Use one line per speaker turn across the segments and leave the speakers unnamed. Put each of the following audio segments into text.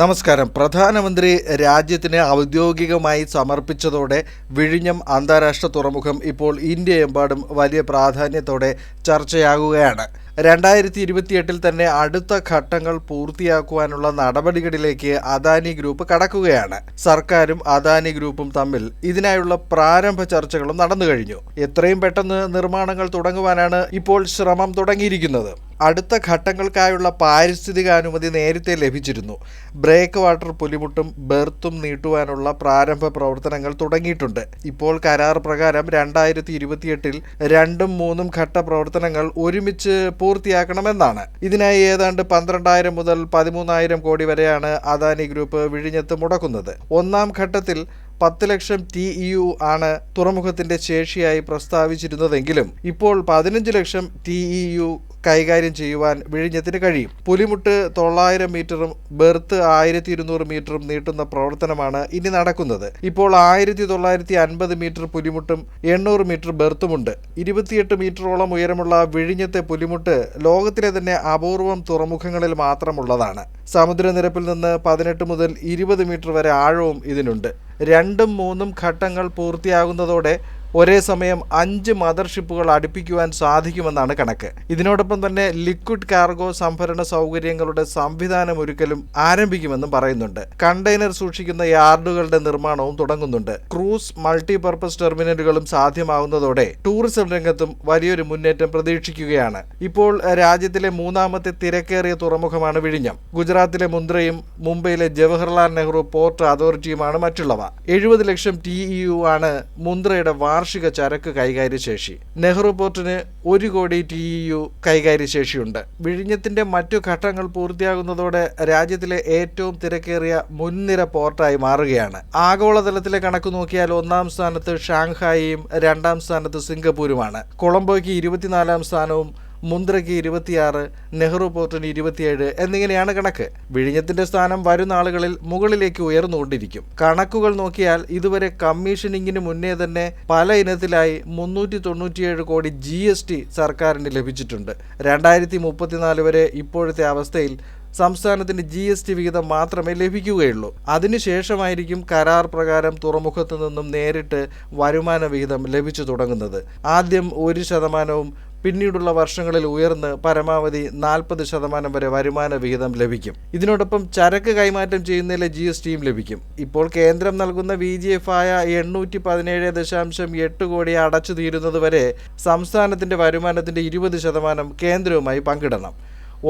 നമസ്കാരം. പ്രധാനമന്ത്രി രാജ്യത്തിന് ഔദ്യോഗികമായി സമർപ്പിച്ചതോടെ വിഴിഞ്ഞം അന്താരാഷ്ട്ര തുറമുഖം ഇപ്പോൾ ഇന്ത്യയെമ്പാടും വലിയ പ്രാധാന്യത്തോടെ ചർച്ചയാകുകയാണ്. രണ്ടായിരത്തി ഇരുപത്തിയെട്ടിൽ തന്നെ അടുത്ത ഘട്ടങ്ങൾ പൂർത്തിയാക്കുവാനുള്ള നടപടികളിലേക്ക് അദാനി ഗ്രൂപ്പ് കടക്കുകയാണ്. സർക്കാരും അദാനി ഗ്രൂപ്പും തമ്മിൽ ഇതിനായുള്ള പ്രാരംഭ ചർച്ചകളും നടന്നു കഴിഞ്ഞു. എത്രയും പെട്ടെന്ന് നിർമ്മാണങ്ങൾ തുടങ്ങുവാനാണ് ഇപ്പോൾ ശ്രമം തുടങ്ങിയിരിക്കുന്നത്. അടുത്ത ഘട്ടങ്ങൾക്കായുള്ള പാരിസ്ഥിതിക അനുമതി നേരത്തെ ലഭിച്ചിരുന്നു. ബ്രേക്ക് വാട്ടർ പുലിമുട്ടും ബെർത്തും നീട്ടുവാനുള്ള പ്രാരംഭ പ്രവർത്തനങ്ങൾ തുടങ്ങിയിട്ടുണ്ട്. ഇപ്പോൾ കരാർ പ്രകാരം രണ്ടായിരത്തി ഇരുപത്തിയെട്ടിൽ രണ്ടും മൂന്നും ഘട്ട പ്രവർത്തനങ്ങൾ ഒരുമിച്ച് പൂർത്തിയാക്കണമെന്നാണ്. ഇതിനായി ഏതാണ്ട് പന്ത്രണ്ടായിരം മുതൽ പതിമൂന്നായിരം കോടി വരെയാണ് അദാനി ഗ്രൂപ്പ് വിഴിഞ്ഞത്ത് മുടക്കുന്നത്. ഒന്നാം ഘട്ടത്തിൽ പത്ത് ലക്ഷം ടി യു ആണ് തുറമുഖത്തിന്റെ ശേഷിയായി പ്രസ്താവിച്ചിരുന്നതെങ്കിലും ഇപ്പോൾ പതിനഞ്ച് ലക്ഷം ടി യു കൈകാര്യം ചെയ്യുവാൻ വിഴിഞ്ഞത്തിന് കഴിയും. പുലിമുട്ട് തൊള്ളായിരം മീറ്ററും ബെർത്ത് ആയിരത്തി ഇരുന്നൂറ് മീറ്ററും നീട്ടുന്ന പ്രവർത്തനമാണ് ഇനി നടക്കുന്നത്. ഇപ്പോൾ ആയിരത്തി തൊള്ളായിരത്തി അൻപത് മീറ്റർ പുലിമുട്ടും എണ്ണൂറ് മീറ്റർ ബെർത്തുമുണ്ട്. ഇരുപത്തിയെട്ട് മീറ്ററോളം ഉയരമുള്ള വിഴിഞ്ഞത്തെ പുലിമുട്ട് ലോകത്തിലെ തന്നെ അപൂർവം തുറമുഖങ്ങളിൽ മാത്രമുള്ളതാണ്. സമുദ്രനിരപ്പിൽ നിന്ന് പതിനെട്ട് മുതൽ ഇരുപത് മീറ്റർ വരെ ആഴവും ഇതിനുണ്ട്. രണ്ടും മൂന്നും ഘട്ടങ്ങൾ പൂർത്തിയാകുന്നതോടെ ഒരേ സമയം അഞ്ച് മദർഷിപ്പുകൾ അടുപ്പിക്കുവാൻ സാധിക്കുമെന്നാണ് കണക്ക്. ഇതിനോടൊപ്പം തന്നെ ലിക്വിഡ് കാർഗോ സംഭരണ സൗകര്യങ്ങളുടെ സംവിധാനം ഒരുക്കലും ആരംഭിക്കുമെന്നും പറയുന്നുണ്ട്. കണ്ടെയ്നർ സൂക്ഷിക്കുന്ന യാർഡുകളുടെ നിർമ്മാണവും തുടങ്ങുന്നുണ്ട്. ക്രൂസ് മൾട്ടിപർപ്പസ് ടെർമിനലുകളും സാധ്യമാകുന്നതോടെ ടൂറിസം രംഗത്തും വലിയൊരു മുന്നേറ്റം പ്രതീക്ഷിക്കുകയാണ്. ഇപ്പോൾ രാജ്യത്തിലെ മൂന്നാമത്തെ തിരക്കേറിയ തുറമുഖമാണ് വിഴിഞ്ഞം. ഗുജറാത്തിലെ മുന്ദ്രയും മുംബൈയിലെ ജവഹർലാൽ നെഹ്റു പോർട്ട് അതോറിറ്റിയുമാണ് മറ്റുള്ളവ. എഴുപത് ലക്ഷം ടി ഇ യു ആണ് മുന്ദ്രയുടെ വാർഷിക ചരക്ക് കൈകാര്യ ശേഷി. നെഹ്റു പോർട്ടിന് ഒരു കോടി ടി യു കൈകാര്യ ശേഷിയുണ്ട്. വിഴിഞ്ഞത്തിന്റെ മറ്റു ഘട്ടങ്ങൾ പൂർത്തിയാകുന്നതോടെ രാജ്യത്തിലെ ഏറ്റവും തിരക്കേറിയ മുൻനിര പോർട്ടായി മാറുകയാണ്. ആഗോളതലത്തിലെ കണക്ക് നോക്കിയാൽ ഒന്നാം സ്ഥാനത്ത് ഷാങ്ഹായിയും രണ്ടാം സ്ഥാനത്ത് സിംഗപ്പൂരുമാണ്. കൊളംബോയ്ക്ക് ഇരുപത്തിനാലാം സ്ഥാനവും മുന്ദ്രയ്ക്ക് ഇരുപത്തിയാറ് നെഹ്റു പോർട്ടിന് ഇരുപത്തിയേഴ് എന്നിങ്ങനെയാണ് കണക്ക്. വിഴിഞ്ഞത്തിന്റെ സ്ഥാനം വരുന്ന ആളുകളിൽ മുകളിലേക്ക് ഉയർന്നുകൊണ്ടിരിക്കും. കണക്കുകൾ നോക്കിയാൽ ഇതുവരെ കമ്മീഷനിങ്ങിന് മുന്നേ തന്നെ പല ഇനത്തിലായി മുന്നൂറ്റി തൊണ്ണൂറ്റിയേഴ് കോടി ജി എസ് ടി സർക്കാരിന് ലഭിച്ചിട്ടുണ്ട്. രണ്ടായിരത്തി മുപ്പത്തിനാല് വരെ ഇപ്പോഴത്തെ അവസ്ഥയിൽ സംസ്ഥാനത്തിന് ജി എസ് ടി വിഹിതം മാത്രമേ ലഭിക്കുകയുള്ളൂ. അതിനുശേഷമായിരിക്കും കരാർ പ്രകാരം തുറമുഖത്തു നിന്നും നേരിട്ട് വരുമാന വിഹിതം ലഭിച്ചു തുടങ്ങുന്നത്. ആദ്യം ഒരു ശതമാനവും പിന്നീടുള്ള വർഷങ്ങളിൽ ഉയർന്ന് പരമാവധി നാൽപ്പത് ശതമാനം വരെ വരുമാന വിഹിതം ലഭിക്കും. ഇതിനോടൊപ്പം ചരക്ക് കൈമാറ്റം ചെയ്യുന്നതിലെ ജി എസ് ടിയും ലഭിക്കും. ഇപ്പോൾ കേന്ദ്രം നൽകുന്ന വി ജി എഫ് ആയ എണ്ണൂറ്റി പതിനേഴ് ദശാംശം എട്ട് കോടി അടച്ചു തീരുന്നതുവരെ സംസ്ഥാനത്തിന്റെ വരുമാനത്തിന്റെ ഇരുപത് ശതമാനം കേന്ദ്രവുമായി പങ്കിടണം.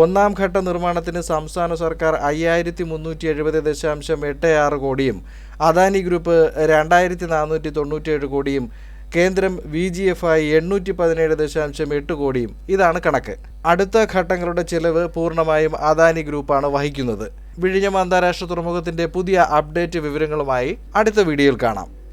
ഒന്നാം ഘട്ട നിർമ്മാണത്തിന് സംസ്ഥാന സർക്കാർ അയ്യായിരത്തി മുന്നൂറ്റി എഴുപത് ദശാംശം എട്ട് ആറ് കോടിയും അദാനി ഗ്രൂപ്പ് രണ്ടായിരത്തി നാനൂറ്റി തൊണ്ണൂറ്റിയേഴ് കോടിയും കേന്ദ്രം വി ജി എഫ് ആയി എണ്ണൂറ്റി പതിനേഴ് ദശാംശം എട്ട് കോടിയും. ഇതാണ് കണക്ക്. അടുത്ത ഘട്ടങ്ങളുടെ ചിലവ് പൂർണമായും അദാനി ഗ്രൂപ്പാണ് വഹിക്കുന്നത്. വിഴിഞ്ഞം അന്താരാഷ്ട്ര തുറമുഖത്തിന്റെ പുതിയ അപ്ഡേറ്റ് വിവരങ്ങളുമായി അടുത്ത വീഡിയോയിൽ കാണാം.